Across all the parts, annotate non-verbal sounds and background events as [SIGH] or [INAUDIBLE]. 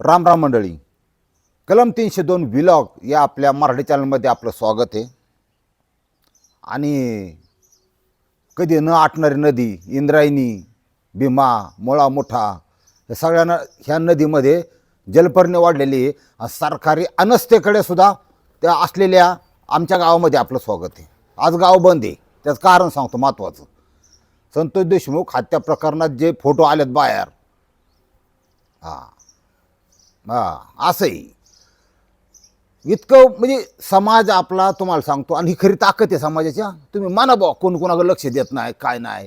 राम राम मंडळी. कलम तीनशे दोन विलॉग या आपल्या मराठी चॅनलमध्ये आपलं स्वागत आहे. आणि कधी न आटणारी नदी इंद्रायणी भीमा मुळा मोठा या सगळ्यांना ह्या नदीमध्ये जलपर्णी वाढलेली सरकारी अनस्थेकडे सुद्धा त्या असलेल्या आमच्या गावामध्ये आपलं स्वागत आहे. आज गाव बंद आहे. त्याचं कारण सांगतो महत्त्वाचं. संतोष देशमुख हत्या प्रकरणात जे फोटो आलेत बाहेर. हां. हां असंही. इतकं म्हणजे समाज आपला तुम्हाला सांगतो आणि ही खरी ताकद आहे समाजाच्या तुम्ही माना बुवा कोण कोणाकडे लक्ष देत नाही काय नाही.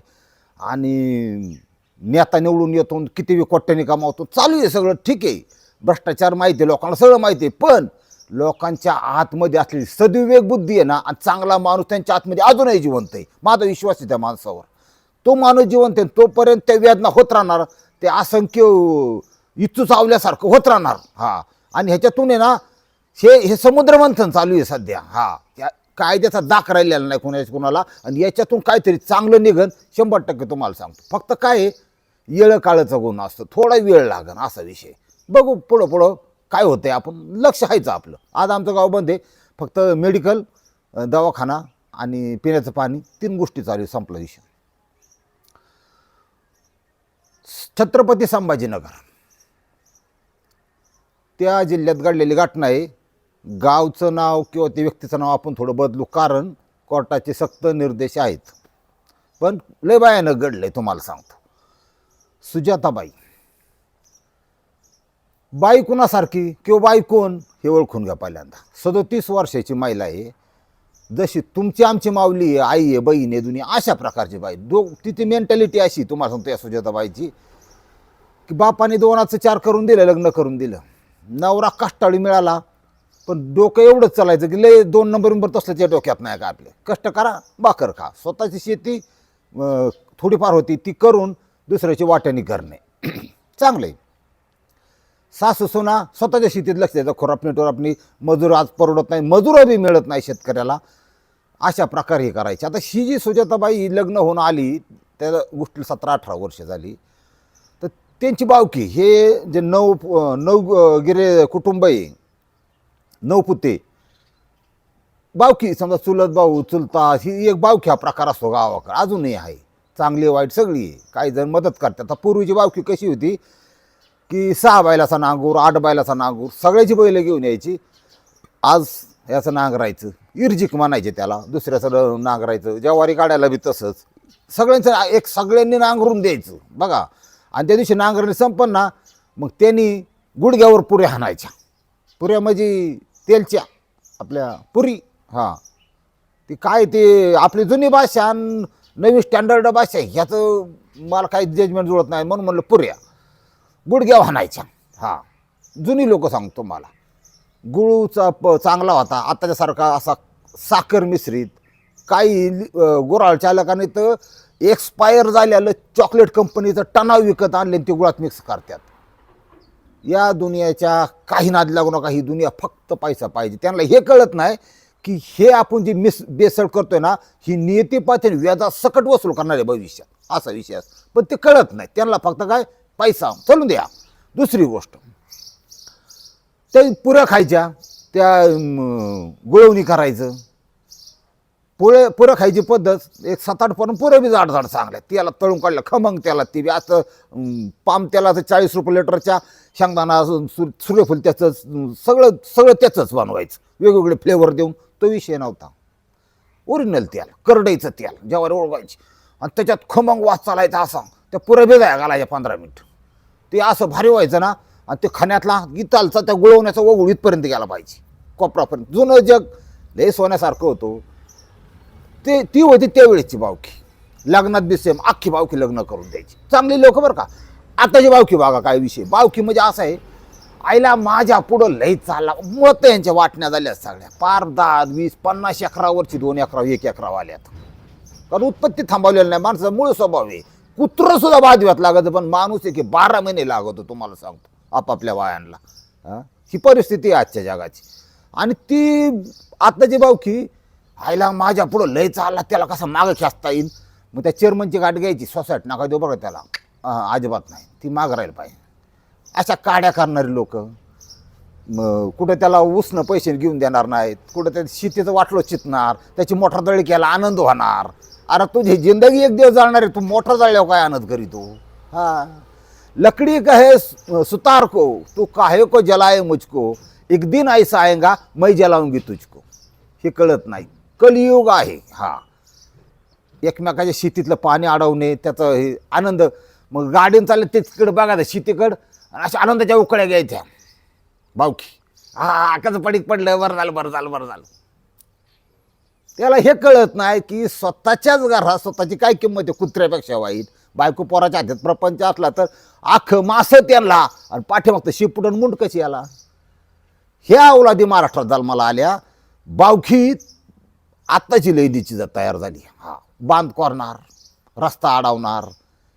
आणि नेता निवडून येतो किती बी कोट्याने कमावतो चालू आहे सगळं ठीक आहे. भ्रष्टाचार माहिती आहे लोकांना सगळं माहिती आहे पण लोकांच्या आतमध्ये असलेली सदविवेक बुद्धी आहे ना आणि चांगला माणूस त्यांच्या आतमध्ये अजूनही जिवंत आहे. माझा विश्वास आहे त्या माणसावर. तो माणूस जिवंत आहे तोपर्यंत त्या वेदना होत राहणार ते असंख्य इथू चावल्यासारखं होत राहणार. हा. आणि ह्याच्यातून आहे ना हे हे समुद्रमंथन चालू आहे सध्या. हा. त्या कायद्याचा दाख राहिलेला नाही कोणाच्या कोणाला. आणि याच्यातून काहीतरी चांगलं निघन शंभर टक्के तुम्हाला सांगतो. फक्त काय आहे येळं काळचं गुण असतं. थोडा वेळ लागन असा विषय. बघू पुढं पुढं काय होतंय. आपण लक्ष व्हायचं आपलं. आज आमचं गाव बंद आहे. फक्त मेडिकल दवाखाना आणि पिण्याचं पाणी तीन गोष्टी चालू आहे संपला विषय. छत्रपती संभाजीनगर. त्या जिल्ह्यात घडलेली घटना आहे. गावचं नाव किंवा त्या व्यक्तीचं नाव आपण थोडं बदलू कारण कोर्टाचे सक्त निर्देश आहेत. पण लय बायानं घडलं आहे तुम्हाला सांगतो. सुजाताबाई. बाई कुणासारखी किंवा बाई कोण हे ओळखून घ्या पहिल्यांदा. सदोतीस वर्षाची महिला आहे. जशी तुमची आमची माऊली आहे आई आहे बहीण आहे दुनिया अशा प्रकारची बाई. दो तिची मेंटॅलिटी अशी तुम्हाला सांगतो या सुजाताबाईची की बापाने दोनाचं चार करून दिलं लग्न करून दिलं. नवरा कष्टाळी मिळाला पण डोकं एवढंच चालायचं की लय दोन नंबर नंबर तसल्याच्या डोक्यात नाही का आपले कष्ट करा बाकर खा. स्वतःची शेती थोडीफार होती ती करून दुसऱ्याची वाट्याने करणे [CLEARS THROAT] चांगलं आहे. सासू सुना स्वतःच्या शेतीत लक्ष द्यायचं. खोरापणी टोरापणी मजूर आज परवडत नाही मजूर बी मिळत नाही शेतकऱ्याला. अशा प्रकारे हे करायचे. आता ही जी सुजाताबाई लग्न होऊन आली त्या गोष्टी सतरा अठरा वर्ष झाली. त्यांची बावकी हे जे नऊ नऊ गिरे कुटुंब आहे नऊ पुते. बावकी समजा चुलत भाऊ चुलता ही एक बावकी हा प्रकार असतो गावाकडे अजूनही आहे. चांगली वाईट सगळी आहे. काही जण मदत करतात. आता पूर्वीची बावकी कशी होती की सहा बैलाचा नांगूर आठ बैलाचा नांगूर सगळ्याची बैल घेऊन यायची. आज याचं नांगरायचं. इर्जिक म्हणायचे त्याला दुसऱ्याचं नांगरायचं. जवारी काढायला बी तसंच. सगळ्यांचं एक सगळ्यांनी नांगरून द्यायचं. बघा आणि त्या दिवशी नांगरणी संपन्न ना मग त्यांनी गुडघ्यावर पुऱ्या हाणायच्या. पुऱ्या म्हणजे तेलच्या आपल्या पुरी. हां. ती काय ते आपली जुनी भाषा आणि नवी स्टँडर्ड भाषा ह्याचं मला काही जजमेंट जुळत नाही म्हणून म्हणलं पुऱ्या. गुडघ्या हाणायच्या. हां. जुनी लोक सांगतो मला गुळूचा प चांगला होता. आताच्यासारखा असा साखर मिश्रित काही गुराळ चालकाने तर एक्सपायर झालेलं चॉकलेट कंपनीचं टणाव विकत आणले ते गुळात मिक्स करतात. या दुनियाच्या काही नाद लागू नका ही दुनिया फक्त पैसा पाहिजे. त्यांना हे कळत नाही की हे आपण जी मिस बेसळ करतोय ना ही नियती पाहते व्याजा सकट वसूल करणार आहे भविष्यात. असा विषय असतो. पण ते कळत नाही. त्यांना फक्त काय? पैसा. चलून द्या. दुसरी गोष्ट. त्या पुऱ्या खायच्या त्या गुळवणी करायचं. पुरे पुरं खायची पद्धत एक सात आठ पण पुरं बी जाड जाड चांगल्या त्याला तळून काढलं खमंग त्याला ती बी असं पाम पाम तेलाचं चाळीस रुपये लिटरच्या शेंगदाणा असं सु सूर्यफूल त्याचंच सगळं सगळं त्याचंच बनवायचं. वेगवेगळे फ्लेवर देऊन तो विषय नव्हता. ओरिजिनल तेल करडईचं तेल जेव्हा ओळखायची. आणि त्याच्यात खमंग वास चालायचा असा. त्या पुऱ्या बेजाया घालायच्या पंधरा मिनिट. ते असं भारी व्हायचं ना आणि ते खाण्यातला गितालचा त्या गुळवण्याचा ओघळ इथपर्यंत गेला पाहिजे. कोपरापर्यंत. जुनं जग लय सोन्यासारखं होतं. ते ती होती त्यावेळेची बावकी लग्नात बी सेम अख्खी बावकी लग्न करून द्यायची. चांगली लोक बरं का. आताची बावकी बघा काय विषय. बावकी म्हणजे असं आहे आईला माझ्या पुढं लई चालला. मत यांच्या वाटण्या झाल्या सगळ्या. पार दहा वीस पन्नास अकरावरची दोन अकरा एक एकराव आल्यात कारण उत्पत्ती थांबवलेली नाही. माणसाचा मूळ स्वभाव आहे. कुत्रं सुद्धा बाजव्यात लागत पण माणूस आहे की बारा महिने लागतो तुम्हाला सांगतो. आपापल्या वायांना. ही? परिस्थिती आहे आजच्या जगाची. आणि ती आत्ताची बावकी आईला माझ्या पुढं लय चालला त्याला कसं मागं खेचता येईल? मग त्या चेअरमनची गाठ घ्यायची सोसायटी नका देऊ बघा त्याला. हा, अजिबात नाही. ती मागं राहील पाहिजे. अशा काड्या करणारे लोक. मग कुठं त्याला उसनं पैसे घेऊन देणार नाहीत कुठं त्या शेतीचं वाटलं चितणार त्याची मोटर जळी केला आनंद होणार. अरे तुझी जिंदगी एक दिवस जाणार आहे तू मोटर जळल्यावर काय आनंद करीतो हा? लकड़ी कहे सुतार को तू काहे को जलाए मुझको? एक दिन ऐसा आएगा मैं जलाऊंगी तुझको. हे कळत नाही. कलियुग आहे. हा. एकमेकाच्या शेतीतलं पाणी अडवणे त्याचं हे आनंद. मग गाडीन चालले ते तिकडं बघायचं शेतीकडं. आणि अशा आनंदाच्या उकळ्या घ्यायच्या. बावकी हा कसं पडीक पडलं बरं झालं बरं झालं बरं झालं. त्याला हे कळत नाही की स्वतःच्याच घरात स्वतःची काय किंमत आहे कुत्र्यापेक्षा वाईट? बायको पोराच्या हातात प्रपंच असला तर आख मासं त्यांना. आणि पाठीमागतं शिपुटून मुंड कशी आला? ह्या औलादी महाराष्ट्रात जन्माला आल्या. बावखीत आत्ताची लैदीची जर तयार झाली. हा बांध करणार रस्ता अडवणार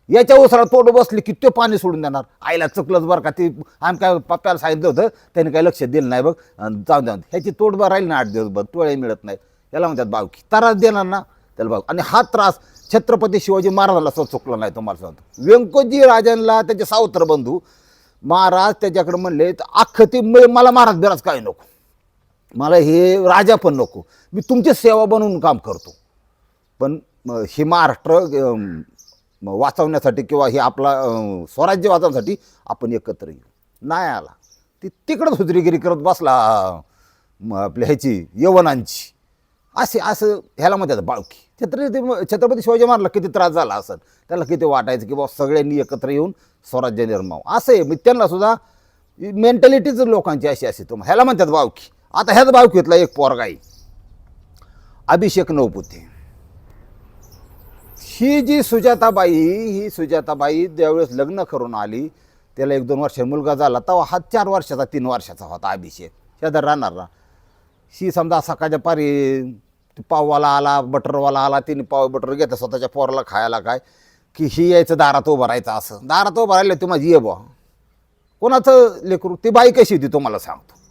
याच्या उसरा तोड बसली की ते पाणी सोडून देणार. आईला चुकलंच बरं का ती आम्ही काय पप्प्याला सांगितलं होतं त्याने काही लक्ष दिलं नाही बघ जाऊन जाऊन ह्याची तोड बरं राहील ना आठ दिवस बघ तोळे मिळत नाही. याला म्हणतात बावकी त्रास देणार ना त्याला बाव आणि हा त्रास छत्रपती शिवाजी महाराजांना सुद्धा चुकला नाही तुम्हाला सांगतो. व्यंकोजी राजांना त्याचे सावत्र बंधू महाराज त्याच्याकडे म्हणले तर अख्खं ते मला महाराज बिराज काय नको. मला हे राजा पण नको. मी तुमची सेवा बनवून काम करतो. पण हे महाराष्ट्र वाचवण्यासाठी किंवा हे आपला स्वराज्य वाचवण्यासाठी आपण एकत्र येऊ. नाही आला. ती तिकडंच हुजरीगिरी करत बसला आपल्या ह्याची यवनांची. असे असं ह्याला म्हणतात बाळकी. छत्रपती छत्रपती शिवाजी महाराजला किती त्रास झाला असं त्याला किती वाटायचं की बाबा सगळ्यांनी एकत्र येऊन स्वराज्य निर्माव. असं आहे. मी त्यांना सुद्धा मेंटॅलिटीच लोकांची अशी असते तुम ह्याला म्हणतात बावकी आता ह्याच बावकीतला एक पोरगाई अभिषेक नवपुते. ही जी सुजाताबाई ही सुजाताबाई ज्यावेळेस लग्न करून आली त्याला एक दोन वर्ष मुलगा झाला तेव्हा हा चार वर्षाचा तीन वर्षाचा होता अभिषेक. शेजार राहणार ना ही समजा सकाळच्या पारी पाववाला आला बटरवाला आला तिने पाव बटर घेतला स्वतःच्या पोराला खायला काय की ही यायचं दारात उभं राहायचं असं. दारात उभं राहिलं तू माझी ये बुवा. कोणाचं लेकरू? ती बाई कशी होती तुम्हाला सांगतो.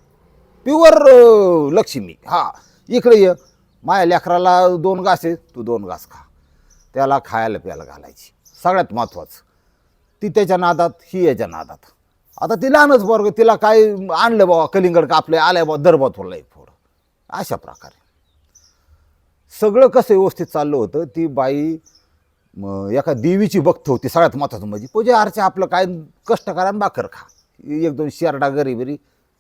प्युअर लक्ष्मी. हा इकडे ये. माझ्या लेकराला दोन घास आहे तू दोन घास खा. त्याला खायला प्यायला घालायची. सगळ्यात महत्त्वाचं ती त्याच्या नादात ही याच्या नादात. आता ती लहानच वर्ग तिला काय आणलं बाबा कलिंगड कापलं आल्या बाबा दरबा थोडला एक फोड. अशा प्रकारे. सगळं कसं व्यवस्थित चाललं होतं ती बाई एका देवीची भक्त होती सगळ्यात महत्त्वाचं म्हणजे पूजा अर्चा आपलं काय कष्ट करा आणि भाकर खा. एक दोन शेरडा गरीबरी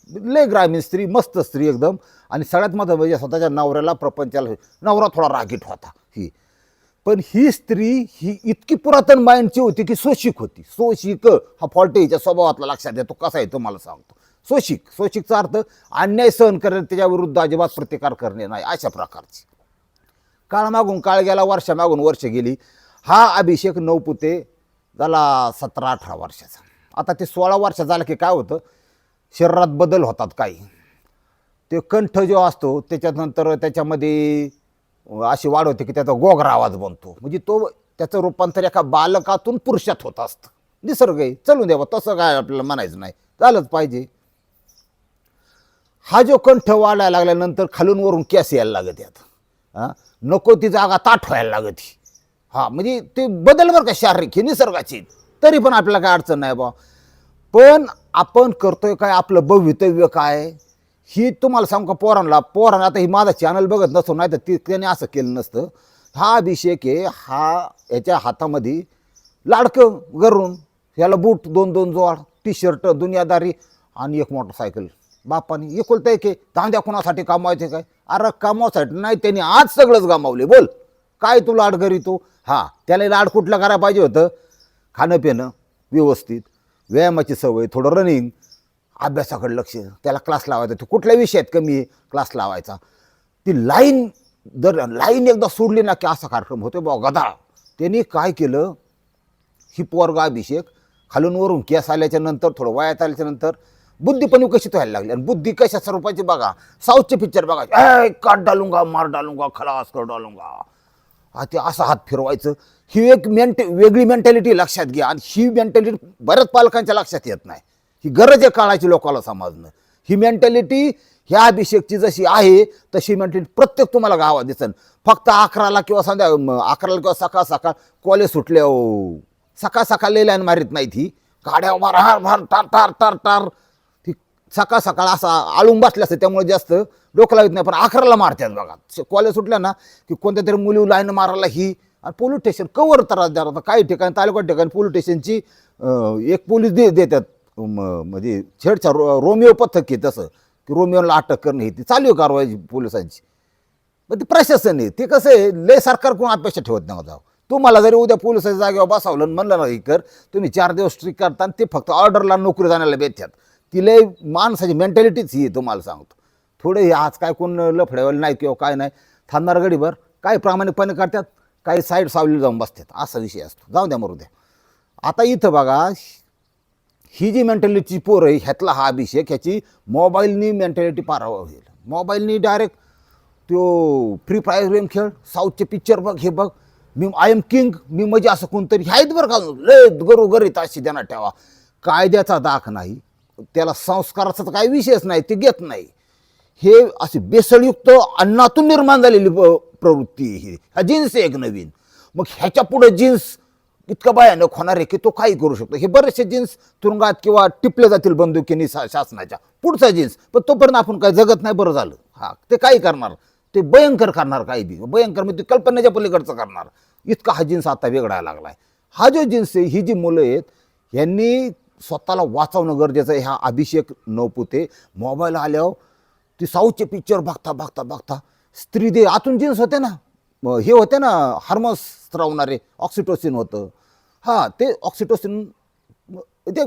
लय ग्रामीण स्त्री मस्त स्त्री एकदम. आणि सगळ्यात महत्त्वाचं म्हणजे स्वतःच्या नवऱ्याला प्रपंचाला नवरा थोडा रागीट होता ही. पण ही स्त्री ही इतकी पुरातन माइंडची होती की सोशिक होती. सोशिक हा फॉल्ट हिच्या स्वभावातला लक्षात येतो कसा आहे तो मला सांगतो. सोशिक सोशिकचा अर्थ अन्याय सहन करणे त्याच्याविरुद्ध अजिबात प्रतिकार करणे नाही अशा प्रकारची. काळ मागून काळ गेला वर्ष मागून वर्ष गेली. हा अभिषेक नवपुते झाला सतरा अठरा वर्षाचा. आता ते सोळा वर्ष झालं की काय होतं? शरीरात बदल होतात काही. ते कंठ जो असतो त्याच्यानंतर त्याच्यामध्ये अशी वाढ होते की त्याचा गोगरा आवाज बनतो. म्हणजे तो त्याचं रूपांतर एका बालकातून पुरुषात होत असतं. निसर्ग आहे. चलून द्यावं तसं काय आपल्याला म्हणायचं नाही. झालंच पाहिजे. हा जो कंठ वाढायला लागल्यानंतर खालून वरून केस यायला लागत यात हां? नको ती जागा ताठ व्हायला लागत ही. हा म्हणजे ते बदल बरं का शारीरिक हे निसर्गाची तरी पण आपल्याला काय अडचण नाही बा. पण आपण करतोय काय? आपलं भवितव्य काय? ही तुम्हाला सांगू का पोरांना? पोरांना आता ही माझा चॅनल बघत नसतो नाही तर ती त्याने असं केलं नसतं. हा अभिषेक आहे हा याच्या हातामध्ये लाडकं गरून ह्याला बूट दोन दोन जोड टी शर्ट दुनियादारी आणि एक मोटरसायकल बापाने एकुलता एक आहे. धांद्या कोणासाठी कमावायचे काय? अरे कामासाठी नाही त्यांनी आज सगळंच गमावले. बोल काय तू लाड करीतो हा त्याला लाड कुठलं करायला पाहिजे होतं? खाणं पिणं व्यवस्थित. व्यायामाची सवय थोडं रनिंग अभ्यासाकडे लक्ष. त्याला क्लास लावायचा. तो कुठल्या विषयात कमी क्लास लावायचा? ती लाईन दर लाईन एकदा सोडली ना की असा कार्यक्रम होतो बा गदा. त्यांनी काय केलं? ही पोरगा अभिषेक. खालून वरून केस आल्याच्यानंतर थोडं वयात आल्याच्यानंतर बुद्धी पण विकसित व्हायला लागली. आणि बुद्धी कशा स्वरूपाची बघा. साऊथचे पिक्चर बघा. ए काट डालूंगा मार डालूंगा खलास कर डालूंगा हा ते असा हात फिरवायचं. ही एक मेंटे वेगळी मेंटॅलिटी लक्षात घ्या. आणि ही मेंटॅलिटी बऱ्याच पालकांच्या लक्षात येत नाही. ही गरज आहे काळाची लोकाला समजणं ही मेंटॅलिटी ह्या अभिषेकची जशी आहे तशी मेंटॅलिटी प्रत्येक तुम्हाला गावात दिसन. फक्त अकराला किंवा संध्या अकराला किंवा सकाळ सकाळ कॉलेज सुटले हो. सकाळ सकाळ लेल्यान मारीत नाहीत ही. गाड्या भार भार टार टार टार टार. सकाळ सकाळ असा आळून बसले असते त्यामुळे जास्त डोकं लावत नाही. पण अकराला मारतात बघा. कॉलेज सुटल्या ना की कोणत्या तरी मुली लाईन मारायला ही आणि पोलीस स्टेशन कवर त्रास द्या काही ठिकाणी तालुका ठिकाणी पोलीस स्टेशनची एक पोलीस दे देतात. म्हणजे छेडछाड रो रोमिओ पथक आहे तसं. की रोमिओला अटक करणे ती चालू आहे कारवाई पोलिसांची. मग ते प्रशासन आहे. ते कसं आहे लय सरकार कोण अपेक्षा ठेवत नाही हो जाऊ. तुम्हाला जरी उद्या पोलिसाच्या जागेवर बसावलं म्हणलं ना हे कर तुम्ही चार दिवस स्ट्रिक करता आणि ते फक्त ऑर्डरला नोकरी जाण्याला बेतात तिला माणसाची मेंटॅलिटीच ही आहे तुम्हाला सांगतो. थोडे हे आज काय कोण लफड्यावाले नाही किंवा काय नाही थांबणार गडीभर. काय प्रामाणिकपणे करतात काही साईड सावली जाऊन बसतात. असा विषय असतो. जाऊ द्या मरू द्या. आता इथं बघा ही जी मेंटॅलिटीची पोर आहे ह्यातला हा अभिषेक ह्याची मोबाईलनी मेंटॅलिटी पारावा होईल. मोबाईलनी डायरेक्ट तो फ्री फायर गेम खेळ साऊथचे पिक्चर बघ हे बघ. मी आय एम किंग मी म्हणजे असं कोणतरी आहेत बरं का? लय गरोगरीत अशी त्यांना ठेवा. कायद्याचा दाख नाही. त्याला संस्काराचा तर काही विषयच नाही ते घेत नाही. हे असे बेसळयुक्त अन्नातून निर्माण झालेली प्रवृत्ती ही. हा जीन्स आहे एक नवीन. मग ह्याच्या पुढे जीन्स इतकं भयानक होणार आहे की तो काही करू शकतो. हे बरेचसे जीन्स तुरुंगात किंवा टिपले जातील बंदुकीने शा- शासनाच्या. पुढचा जीन्स. पण तोपर्यंत आपण काय जगत नाही बरं झालं. हा ते काही करणार. ते भयंकर करणार काही बी. भयंकर म्हणजे कल्पनेच्या पलीकडचं करणार. इतका हा जीन्स आता वेगळा लागलाय. हा जो जीन्स आहे ही जी मुलं आहेत यांनी स्वतःला वाचवणं गरजेचं आहे. ह्या अभिषेक नवपुते मोबाईल आल्यावर ती साऊथचे पिक्चर बघता बघता बघता स्त्री दे आतून जीन्स होते ना. हे होते ना हार्मोन्स स्त्रावणारे ऑक्सिटोसिन होतं. हां ते ऑक्सिटोसिन ते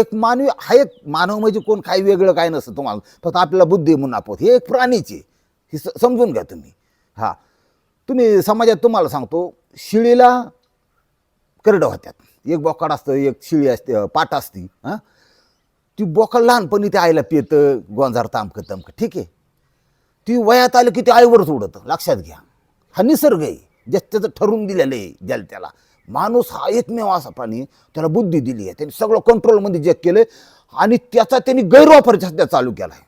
एक मानवी हा एक मानव म्हणजे कोण काही वेगळं काय नसतं तुम्हाला. फक्त आपल्याला बुद्धी मुनापत हे एक प्राणीची हे स- समजून घ्या तुम्ही. हां. तुम्ही समाजात तुम्हाला सांगतो शिळीला करडं होत्यात. एक बोकाड असतं एक शिळी असते पाट असती हां? ती बोकाड लहानपणी ते आईला पितं गोंजार तामकं तमकं. ठीक आहे? ती वयात आलं की ते आईवरच उडतं. लक्षात घ्या. हा निसर्ग आहे. जे त्याचं ठरवून दिलेलं आहे ज्याला त्याला. माणूस हा एकमेव असा प्राणी त्याला बुद्धी दिली आहे. त्यांनी सगळं कंट्रोलमध्ये जग केलं आणि त्याचा त्यांनी गैरवापर सध्या चालू केला आहे.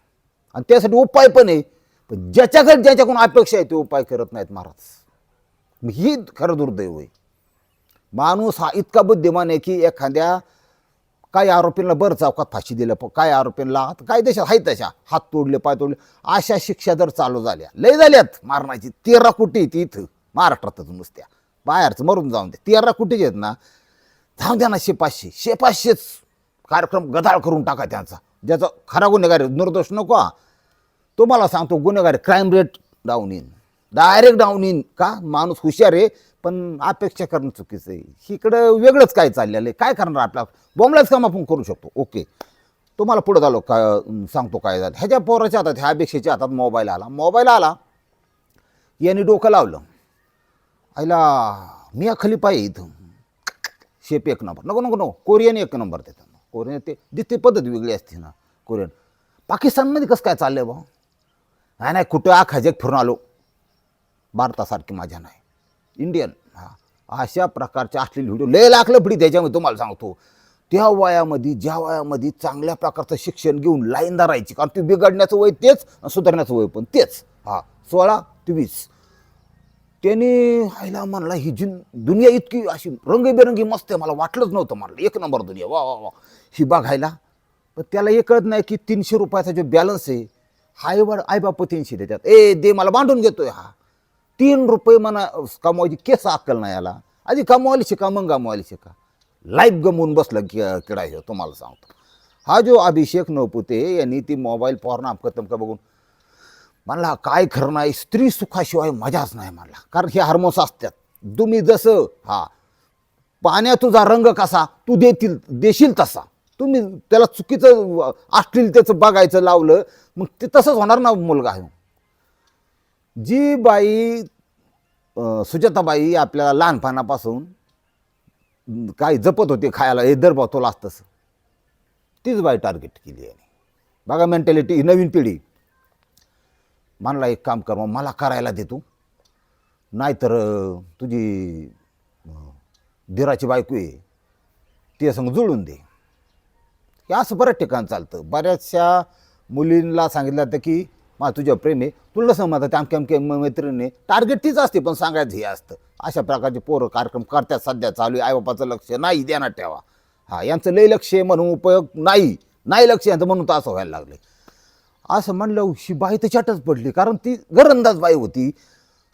आणि त्यासाठी उपाय पण आहे. पण ज्याच्याकडे ज्याच्याकडून अपेक्षा आहे ते उपाय करत नाहीत महाराज. ही खरं दुर्दैव आहे. माणूस हा इतका बुद्धिमान आहे की एखाद्या काही आरोपींना बरं चौकात फाशी दिलं पण काय आरोपींना काय देशात आहेत तशा हात तोडले पाय तोडले अशा शिक्षा जर चालू झाल्या लय झाल्यात मारण्याची. तेरा कोटी ती इथं महाराष्ट्रातच नुसत्या. बाहेरचं मरून जाऊन द्या तेरा कोटीचे आहेत ना जाऊन द्या ना शे पाचशे कार्यक्रम गदाळ करून टाका त्यांचा. ज्याचा खरा गुन्हेगार निर्दोष नको तुम्हाला सांगतो गुन्हेगार क्राईम रेट डाऊन येईन डायरेक्ट डाऊन येईन का? माणूस हुशार आहे पण अपेक्षा करणं चुकीचं आहे. इकडं वेगळंच काय चाललेलं आहे? काय करणार आपला? बोंबलाच काम आपण करू शकतो. ओके. तुम्हाला पुढं झालो का सांगतो काय झालं. ह्याच्या पोराच्या हातात ह्या अपेक्षेच्या हातात मोबाईल आला. मोबाईल आला. याने डोकं लावलं. आईला मी खलिफा पाहिजे इथं. शेप एक नंबर. नको नको नको. कोरियन एक नंबर देतात. कोरियन ते जिथे पद्धत वेगळी असते ना कोरियन. पाकिस्तानमध्ये कसं काय चाललं आहे नाही नाही कुठं आखाजेक फिरून आलो? भारतासारखी माझ्या नाही. इंडियन हा. अशा प्रकारचे असलेले व्हिडिओ लय लाखलं पिढी त्याच्यामध्ये तुम्हाला सांगतो. त्या वयामध्ये ज्या वयामध्ये चांगल्या प्रकारचं शिक्षण घेऊन लाईन धरायची. कारण ती बिघडण्याचं वय तेच सुधारण्याचं वय पण तेच. हा. सोळा ते वीस. त्याने आईला म्हणला ही जिन दुनिया इतकी अशी रंगीबेरंगी मस्त आहे. मला वाटलंच नव्हतं म्हणलं. एक नंबर दुनिया. वा वा वा. ही बघायला पण त्याला हे कळत नाही की तीनशे रुपयाचा जो बॅलन्स आहे हा आई आई तीनशे देतात. ए दे मला बांधून घेतोय हा. तीन रुपये म्हणा कमवायची केस अक्कल नाही याला. आधी कमवायला शिका मग कमवायला शिका. लाईफ गमवून बसलं कि किडा हे तुम्हाला सांगतो. हा जो अभिषेक नवपुते यांनी ती मोबाईल पॉर्न अमकं तमकं बघून म्हणला काय खरं नाही स्त्री सुखाशिवाय मजाच नाही म्हणला. कारण हे हार्मोन्स असतात. तुम्ही जसं हा पाण्यात तुझा रंग कसा तू देतील देशील तसा. तुम्ही त्याला चुकीचं अश्लीलतेचं बघायचं लावलं मग ते तसंच होणार ना मुलगा आहे. जी बाई सुजाताबाई आपल्याला लहानपणापासून काही काय जपत होते खायला हे दर तुला असतंच तीच बाई टार्गेट केली आहे बघा मेंटॅलिटी ही नवीन पिढी. म्हणला एक काम कर मग मला करायला दे तू. नाहीतर तुझी दिराची बायको आहे ती संग जुळून दे. हे असं बऱ्याच ठिकाण चालतं. बऱ्याचशा मुलींना सांगितलं जातं की मा तुझ्या प्रेम आहे तुला समजतं ते अमक्या अमक्या मैत्रिणी टार्गेट तीच असते पण सांगायचं हे असतं. अशा प्रकारचे पोरं कार्यक्रम करतात सध्या चालू आहे. आईबापाचं लक्ष नाही देणार ठेवा. हा यांचं लय लक्ष आहे म्हणून उपयोग नाही. नाही लक्ष यांचं म्हणून तर असं व्हायला लागले असं म्हणलं ही बाई तर चटच पडली कारण ती गरंदाज बाई होती.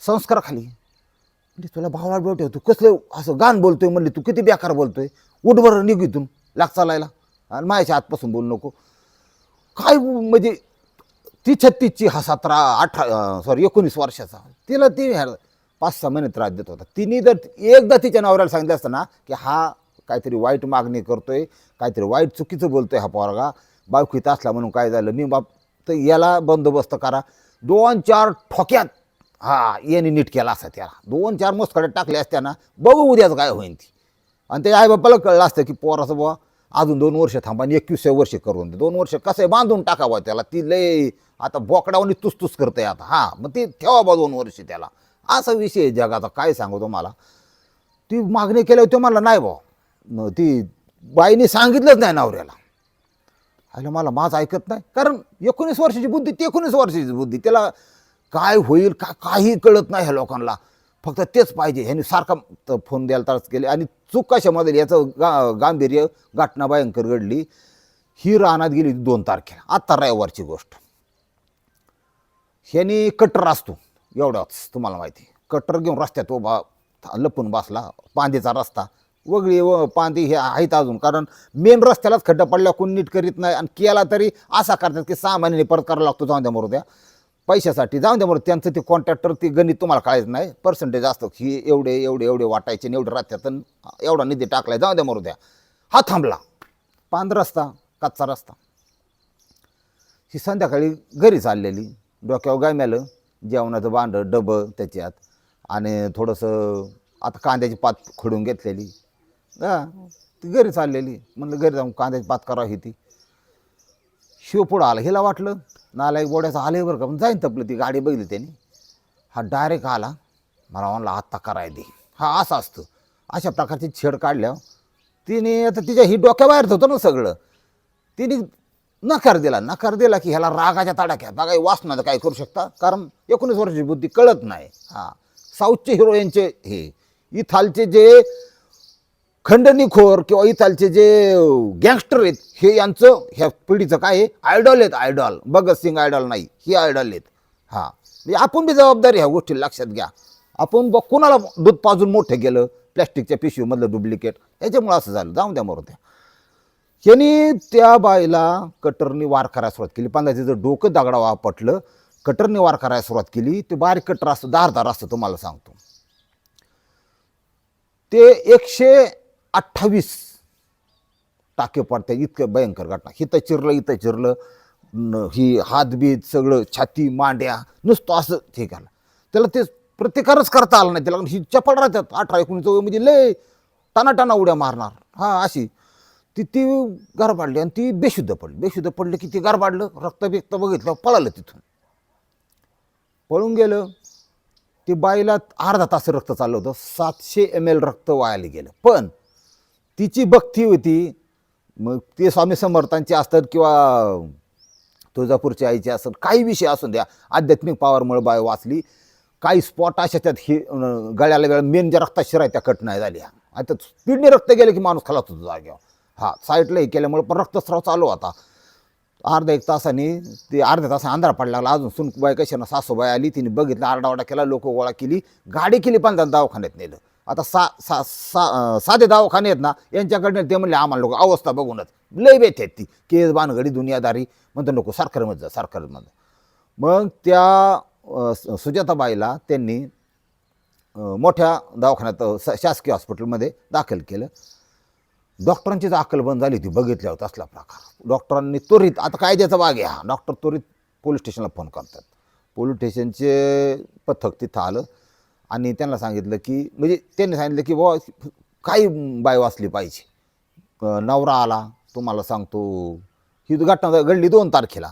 संस्काराखाली म्हणजे तुला भावला बेवटे तू कसलं असं गाण बोलतोय म्हणले तू किती बेकार बोलतोय. उठभर बरं निघ इथून लाग चालायला. आणि माझ्याच्या आतपासून बोलू नको. काय म्हणजे ती छत्तीसची हा सतरा अठरा सॉरी एकोणीस वर्षाचा. तिला ती पाच सहा महिने त्रास देत होता. तिने जर एकदा तिच्या नवऱ्याला सांगितलं असतं ना की हा काहीतरी वाईट मागणी करतोय काहीतरी वाईट चुकीचं बोलतोय हा पोरगा बायकीत असला म्हणून काय झालं मी बाप तर याला बंदोबस्त करा. दोन चार ठोक्यात हा याने नीट केला असता त्याला. दोन चार मस्कडे टाकले असत्या ना बघू उद्याच काय होईन ती. आणि ते आईबापाला कळलं असतं की पोराचं बुवा अजून दोन वर्ष थांबा आणि एकवीसशे वर्ष करून दे. दोन वर्ष कसं आहे बांधून टाकावं त्याला? ती लय आता बोकडावणी तुसतुस करते आता. हां मग ते ठेवा बा दोन वर्ष त्याला. असा विषय आहे जगाचा. काय सांगू तुम्हाला? ती मागणी केल्यावर तो मला नाही भाऊ ती बाईने सांगितलंच नाही नवऱ्याला. आयला मला माझं ऐकत नाही. कारण एकोणीस वर्षाची बुद्धी ती एकोणीस वर्षाची बुद्धी. त्याला काय होईल का काही कळत नाही ह्या लोकांना. फक्त तेच पाहिजे. ह्याने सारखा त- फोन द्यायला त्रास केले. आणि चूक कशामध्ये? याचं गा गांभीर्य घटना भयंकर घडली. ही रानात गेली दोन तारखेला. आत्ता रविवारची गोष्ट. ह्यानी कट्टर असतो. एवढाच तुम्हाला माहिती. कट्टर घेऊन रस्त्यात उभा लपून बसला. पांदीचा रस्ता. वगळी व पांदी हे आहेत अजून. कारण मेन रस्त्यालाच खड्डा पडल्या कोण नीट करीत नाही. आणि केला तरी असा करतात की सहा महिन्याने परत करायला लागतो जाऊन द्या मरू द्या. पैशासाठी. जाऊन द्या मरू त्यांचं ते कॉन्ट्रॅक्टर ते गणित तुम्हाला कळायचं नाही. पर्सेंटेज असतं ही एवढे एवढे एवढे वाटायचे आणि एवढे राहत्यात एवढा निधी टाकलाय. जाऊन द्या मरू द्या. हा थांबला. पांढरा रस्ता कच्चा रस्ता. ही संध्याकाळी घरी चाललेली. डोक्यावर गाम्यालं जेवणाचं भांडं डबं त्याच्यात. आणि थोडंसं आता कांद्याची पात खडून घेतलेली. हां ती घरी चाललेली. म्हणलं घरी जाऊन कांद्याची पात करावी ती. शिव पुढं आला हिला वाटलं नालायक बोड्याचं आले बरं का पण जाईन तपलं ती गाडी बघितली त्यांनी. हा डायरेक्ट आला मला म्हणला आत्ता कराय दे. हा असं असतं. अशा प्रकारची छेड काढल्या. तिने आता तिच्या ही डोक्याबाहेर होतं ना सगळं. तिने नकार दिला नकार दिला की ह्याला रागाच्या तडाख्यात. बघा वासना तर काय करू शकता कारण एकोणीस वर्षाची बुद्धी कळत नाही. हां साऊथचे हिरोईनचे हे इथालचे जे खंडणीखोर किंवा इथालचे जे गँगस्टर आहेत हे यांचं ह्या पिढीचं काय आहे? आयडॉल आहेत आयडॉल. भगतसिंग आयडॉल नाही ही आयडॉल आहेत. हां. म्हणजे आपण बी जबाबदारी ह्या गोष्टी लक्षात घ्या. आपण बघ कुणाला दूध पाजून मोठं गेलं प्लॅस्टिकच्या पिशवीमधलं डुप्लिकेट याच्यामुळं असं झालं. जाऊन द्या मरू द्या. यांनी त्या बाईला कटरने वार करायला सुरुवात केली. पण तिचं डोकं दगडा पटलं कटरने वार करायला सुरुवात केली ते बारीक कटर असतं धारदार असतं तुम्हाला सांगतो. ते एकशे अठ्ठावीस टाके पडतात इतकं भयंकर घटना. इथं चिरलं इथं चिरलं ही हातबीत सगळं छाती मांड्या नुसतं असं हे केलं. त्याला ते प्रतिकारच करता आला नाही. त्याला ही चपळ राहतात अठरा एकोणीस म्हणजे लय टाना उड्या मारणार. हां अशी. ती ती गरबाडली आणि ती बेशुद्ध पडली. बेशुद्ध पडली की ती गरबाडलं रक्त बिक्त बघितलं पळालं तिथून. पळून गेलं ती बाईला अर्धा तास रक्त चाललं होतं. सातशे एम एल रक्त वायाला गेलं. पण तिची भक्ती होती. मग ते स्वामी समर्थांची असतात किंवा तुळजापूरच्या आईचे असतात काही विषय असून द्या. आध्यात्मिक पावरमुळे बाय वाचली. काही स्पॉट अशा त्यात हे गळ्याला वेळ मेन ज्या रक्तात शिराय त्या कट नाही झाल्या. आता स्पीडने रक्त गेलं की माणूस खालाच होतो जाग्यावर हा साईडला हे केल्यामुळे पण रक्तस्राव चालू होता. अर्धा एक तासाने ते अर्ध्या तासाने अंधार पडला लागला. अजून सुनबाई कशानं सासूबाई आली तिने बघितलं आरडाओरडा केला लोक गोळा केली. गाडी केली पण त्यांना दवाखान्यात नेलं. आता सा सा सा साधे दवाखाने आहेत ना यांच्याकडनं ते म्हणले आम्हाला लोक अवस्था बघूनच. लय बेत आहेत ती. केस बानगडी दुनियादारी. म्हणतो नको सरकारमध्ये जा सरकारमध्ये. मग त्या सुजाताबाईला त्यांनी मोठ्या दवाखान्यात शासकीय हॉस्पिटलमध्ये दाखल केलं. डॉक्टरांचीच अक्कल बंद झाली होती बघितल्या बघितल्यावर असला प्रकार. डॉक्टरांनी त्वरित आता कायद्याचा बाग आहे हा. डॉक्टर त्वरित पोलीस स्टेशनला फोन करतात. पोलीस स्टेशनचे पथक तिथं आलं. आणि त्यांना सांगितलं की म्हणजे त्यांनी सांगितलं की बाबा काही बाय वाचली पाहिजे. नवरा आला तुम्हाला सांगतो ही घटना घडली दोन तारखेला.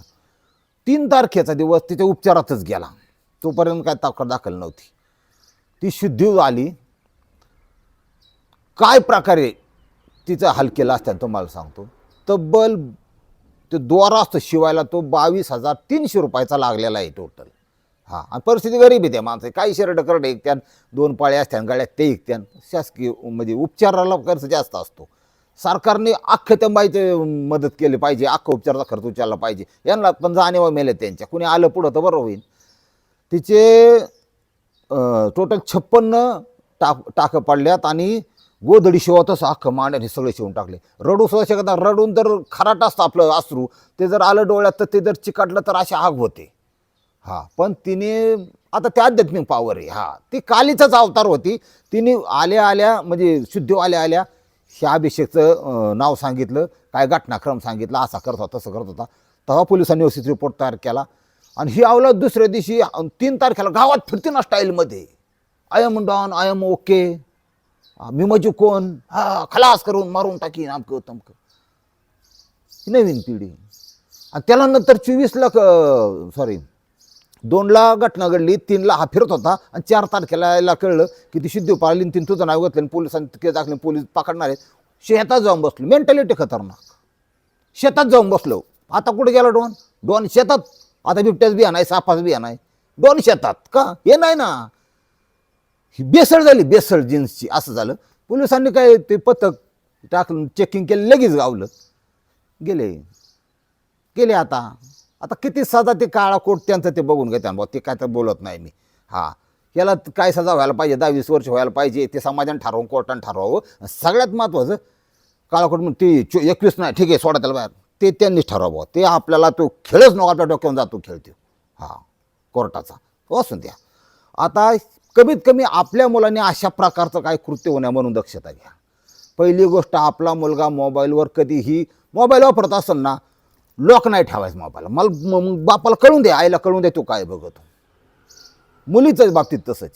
तीन तारखेचा दिवस तिच्या उपचारातच गेला. तोपर्यंत काय ताकद दाखल नव्हती. ती शुद्धी आली. काय प्रकारे तिचा हाल केला असत्या तुम्हाला सांगतो. तब्बल ते दोरा असतो शिवायला तो बावीस हजार तीनशे रुपयाचा लागलेला आहे टोटल हां आणि परिस्थिती गरीब आहे त्या माणसं काही शर्ट करडे ऐकत्यान दोन पाळे असत्यान गळ्यात ते ऐकत्यान. शासकीय म्हणजे उपचाराला खर्च जास्त असतो. सरकारने अख्ख्या त्या मदत केली पाहिजे अख्खा उपचाराचा खर्च उचलला पाहिजे. यांना पण जाणीवा मेले त्यांच्या. कुणी आलं पुढं तर बरं होईल. तिचे टोटल छप्पन्न टाक टाकं पडल्यात आणि गोधडी शिवतच अख्खं मांड्याने सगळे शिवून टाकले. रडू सुद्धा शकत रडून जर खराट असतं आपलं अश्रू ते जर आलं डोळ्यात तर ते जर चिकाटलं तर अशी आग होते. हा पण तिने आता त्या आध्यात्मिक पावर आहे हा. ती कालीचाच अवतार होती. तिने आल्या आल्या म्हणजे शुद्ध आल्या आल्या. ह्या अभिषेकचं नाव सांगितलं काय घटनाक्रम सांगितलं असा करत होता तसं करत होता. तेव्हा पोलिसांनी व्यवस्थित रिपोर्ट तयार केला. आणि ही आवला दुसऱ्या दिवशी तीन तारखेला गावात फिरते ना स्टाईलमध्ये I am don I am okay मी मजू कोण? हा खलास करून मारून टाकीन आमकं तमकं. नवीन पिढी. आणि त्याला नंतर चोवीसला सॉरी दोनला घटना घडली तीनला हा फिरत होता. आणि चार तारखेला याला कळलं की ती सिद्धी पाळली आणि तुझं नाव घेतलं आणि पोलिसांनी केस दाखले पोलीस पकडणार. आहेत शेतात जाऊन बसलो. मेंटॅलिटी खतरनाक. शेतात जाऊन बसलो. आता कुठे गेला डोन? डॉन शेतात. आता बिबट्याच बिया नाही सापाच बियाणं नाही डॉन शेतात. का? हे नाही ना. ही बेसळ झाली बेसळ जीन्सची. असं झालं. पोलिसांनी काय ते पथक टाकलं चेकिंग केलं लगेच गावलं. गेले. गेले आता. आता किती सजा ते काळा कोट त्यांचं ते बघून घेते बुवा ते काय तर बोलत नाही मी. हां. याला काय सजा व्हायला पाहिजे? दहा वीस वर्ष व्हायला पाहिजे. ते समाजाने ठरवून कोर्टाने ठरवावं. सगळ्यात महत्त्वाचं काळाकोट म्हणून ते चो एकवीस नाही ठीक आहे सोडा त्याला बाहेर. ते त्यांनीच ठरवावं ते आपल्याला तो खेळच नको आपल्या डोक्यावर जातो खेळतो हां. कोर्टाचा. तो असून द्या. आता कमीत कमी आपल्या मुलांनी अशा प्रकारचं काय कृत्य होण्या म्हणून दक्षता घ्या. पहिली गोष्ट आपला मुलगा मोबाईलवर कधीही मोबाईल वापरत असेल ना लॉक नाही ठेवायचं मोबाईल मला मग बापाला कळून दे आईला कळून दे तू काय बघतो. मुलीच्याच बाबतीत तसंच.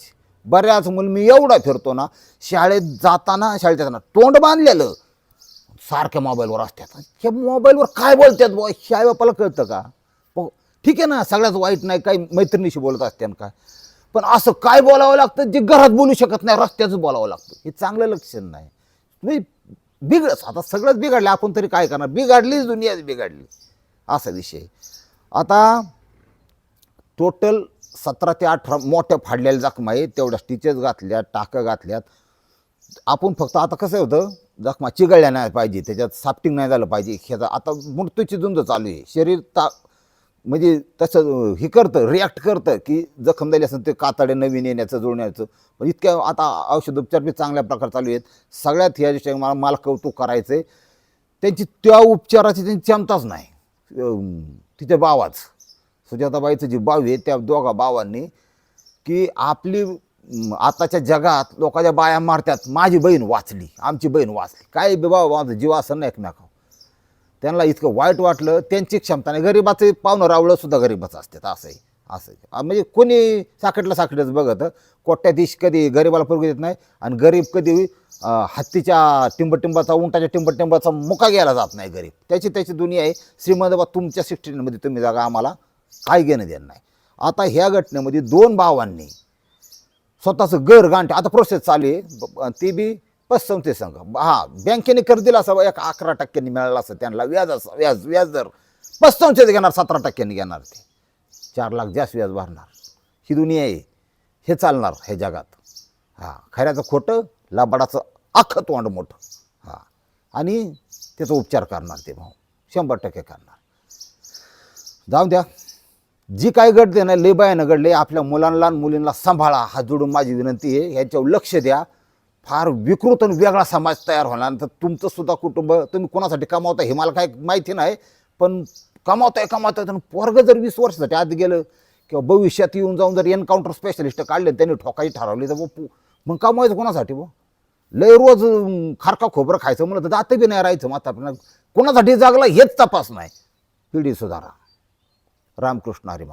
बऱ्याच मुल मी एवढा फिरतो ना शाळेत जाताना शाळेत जाताना तोंड बांधलेलं. सारख्या मोबाईलवर असतात. हे मोबाईलवर काय बोलतात बुवा? शाळे बापाला कळतं का? ठीक आहे ना सगळ्यात वाईट नाही काही मैत्रिणीशी बोलत असते ना काय पण असं काय बोलावं लागतं जे घरात बोलू शकत नाही रस्त्याचं बोलावं लागतं. हे चांगलं लक्षण नाही. बिघडच आता सगळंच बिघडलं आपण तरी काय करणार? बिघडलीच दुनियाच बिघडली. असा विषय. आता टोटल सतरा ते अठरा मोठ्या फाडलेल्या जखमा आहेत तेवढ्या स्टिचेस घातल्यात टाकं घातल्यात. आपण फक्त आता कसं होतं जखमा चिघळल्या नाही पाहिजे त्याच्यात साफ्टिंग नाही झालं पाहिजे. ह्याचा आता मृत्यूची झुंज चालू आहे. शरीर ता म्हणजे तसं हे करतं रिॲक्ट करतं की जखम झाली असेल ते कातडे नवीन येण्याचं जुळण्याचं. पण इतक्या आता औषधोपचार बी चांगल्या प्रकारे चालू आहेत. सगळ्यात ह्या दिवशी मला मला कौतुक करायचं आहे त्यांची त्या उपचाराची त्यांची क्षमताच नाही. तिच्या बावाच सुजाताबाईचं जी बाव आहे त्या दोघा बावांनी की आपली आताच्या जगात लोकांच्या बाया मारतात माझी बहीण वाचली आमची बहीण वाचली. काय बाबा माझं जीव असं नाही एकमेकावर. त्यांना इतकं वाईट वाटलं त्यांची क्षमता नाही. गरीबाचं पाहुणं रावळंसुद्धा गरिबाचं असतात असंही असं म्हणजे कोणी साखटलं साखटच बघत कोट्याधीश कधी गरीबाला परगू देत नाही आणि गरीब कधी हत्तीच्या टिंबटिंबाचा उंटाच्या टिंबटिंबाचा मुका घ्यायला जात नाही गरीब. त्याची त्याची दुनिया आहे. श्रीमंत बा तुमच्या सिक्स्टीनमध्ये तुम्ही जागा आम्हाला काय घेणं देणं नाही. आता ह्या घटनेमध्ये दोन भावांनी स्वतःचं घर गांठ आता प्रोसेस चालू आहे. ती ते बी पतसंस्थे संघ. हां बँकेने कर दिला असं एक अकरा टक्क्यांनी मिळाला असं त्यांना व्याज असं व्याज व्याज दर. पतसंस्थेत घेणार सतरा टक्क्यांनी घेणार ते. चार लाख जास्त व्याज भरणार. ही दुनिया आहे. हे चालणार हे जगात. हां खऱ्याचं खोटं लाबाडाचं अख्खं तोंड मोठं. हां आणि त्याचा उपचार करणार ते भाऊ. शंभर टक्के करणार. जाऊ द्या. जी काय घडते ना लय बायानं घडले आपल्या मुलांना मुलींना सांभाळा. हा जोडून माझी विनंती आहे. ह्याच्यावर लक्ष द्या. फार विकृत आणि वेगळा समाज तयार होणार. तर तुमचंसुद्धा कुटुंब तुम्ही कोणासाठी कमावता हे मला काय माहिती नाही. पण कमावताय कमावताय आणि पोरगं जर वीस वर्षासाठी आत गेलं किंवा भविष्यात येऊन जाऊन जर एन्काउंटर स्पेशलिस्ट काढले त्यांनी ठोकाई ठरवली तर बो मग कमावायचं कोणासाठी बो? लय रोज अं, खारका खोबरं खायचं म्हणलं तर दात बी नाही राहायचं माता कोणासाठी जागला हेच तपास नाही. पिढी सुधारा. रामकृष्ण हरी